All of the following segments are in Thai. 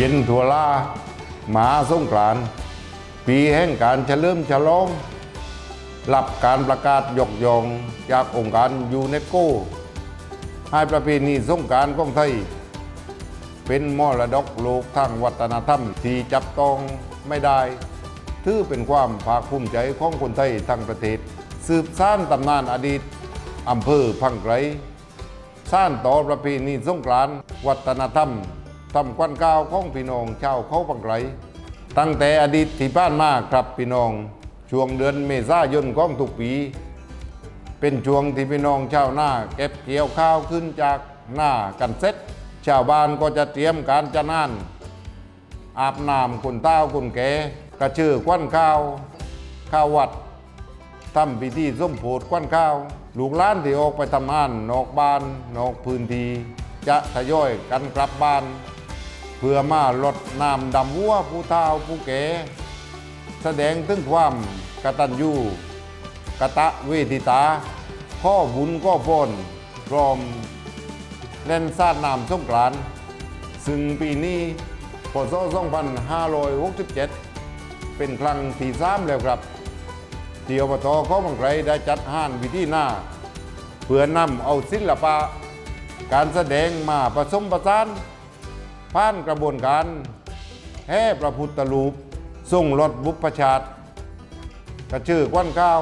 เย็นถั่วลาหมาสงกรานปีแห่งการเฉลิมฉลองรับการประกาศยกยองจากองค์การยูเนสโก ให้ประเพณีสงการของไทย เป็นมรดกโลกทางวัฒนธรรมที่จับต้องไม่ได้ ถือเป็นความภาคภูมิใจของคนไทยทั้งประเทศ สืบสร้านตำนานอดีตอำเภอพังไกรสร้างต่อประเพณีสงกรานต์วัฒนธรรม ทำควันก้าวของพี่น้องชาวเขาพังไกรตั้งแต่อดีตที่ผ่านมาครับพี่น้อง ช่วงเดือนเมษายนของทุกปี เป็นช่วงที่พี่น้องชาวนาเก็บเกี่ยวข้าวขึ้นจากหน้ากันเซ็ตชาวบ้านก็จะเตรียมการจะน่านอาบน้ำคนเต้าคนแก่กระชื่อควันข้าว ข้าววัดทำพิธีส้มโพดควันข้าว ลูกล้านที่ออกไปทำงานนอกบ้านนอกพื้นที่จะทยอยกันกลับบ้าน เพื่อมาลดน้ำดำวัวผู้เฒ่าผู้แก่แสดงถึงความกตัญญูกะตะเวทิตา ข้อบุญข้อพรพร้อมเล่นซาดน้ำสงกรานซึ่งปีนี้พศ2567 เป็นครั้งที่สามแล้วครับที่อบตข้อบางไกรได้จัดห้านวิธีหน้า เพื่อนำเอาศิลปะ การแสดงมาผสมผสาน ผ่านกระบวนการแห่พระพุทธรูปทรงรถบุพชาติ กระชื่อควันข้าว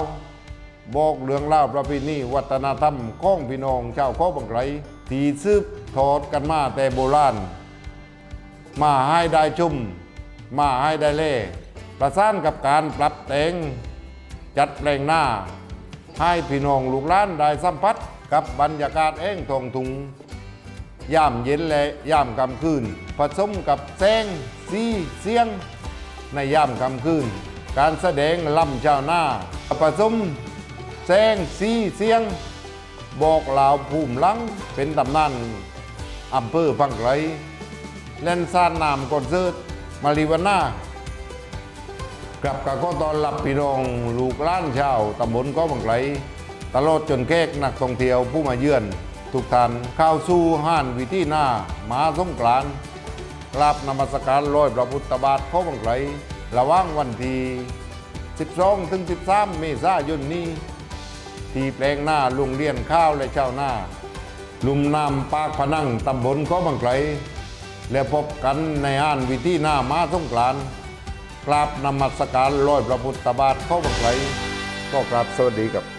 บอกเรื่องเล่าวประเพณีวัฒนธรรมของพี่น้องชาวเขาบังไกรที่ซืบทอดกันมาแต่โบราณ มาให้ได้ชุ่ม มาให้ได้เล่ ประสานกับการปรับแต่งจัดแปลงหน้า ให้พี่น้องลูกหลานได้สัมผัสกับบรรยากาศแอ่งทองทุง ย่ามเย็นและย่ามกำคืน ผสมกับแสงสีเสียง ในย่ามกำคืน การแสดงลำชาวนาผสมแสงสีเสียง บอกลาวภูมิหลังเป็นตำนานอำเภอพังไกรเล่นซานนามคอนเสิร์ตมาริวาน่ากลับกับก็ตอนรับพี่น้องลูกล้านชาวตำบลก็บังไกรตลอดจนแขกนักท่องเที่ยวผู้มาเยือน ทุกท่านเข้าสู่ห้านวิธีหน้ามาสงกรานกราบนมัสการร้อยพระพุทธบาทเขาบังไกรระว่างวันที่12ถึง13 เมษายนนี้ ที่แปลงหน้าลุงเลี้ยนข้าวและชาวนาลุมน้ำปากพนังตำบลก็บังไกลและพบกันในอ่านวิธีหน้ามาสงกรานกราบนมัสการร้อยพระพุทธบาทเข้าบังไกลก็กราบสวัสดีครับ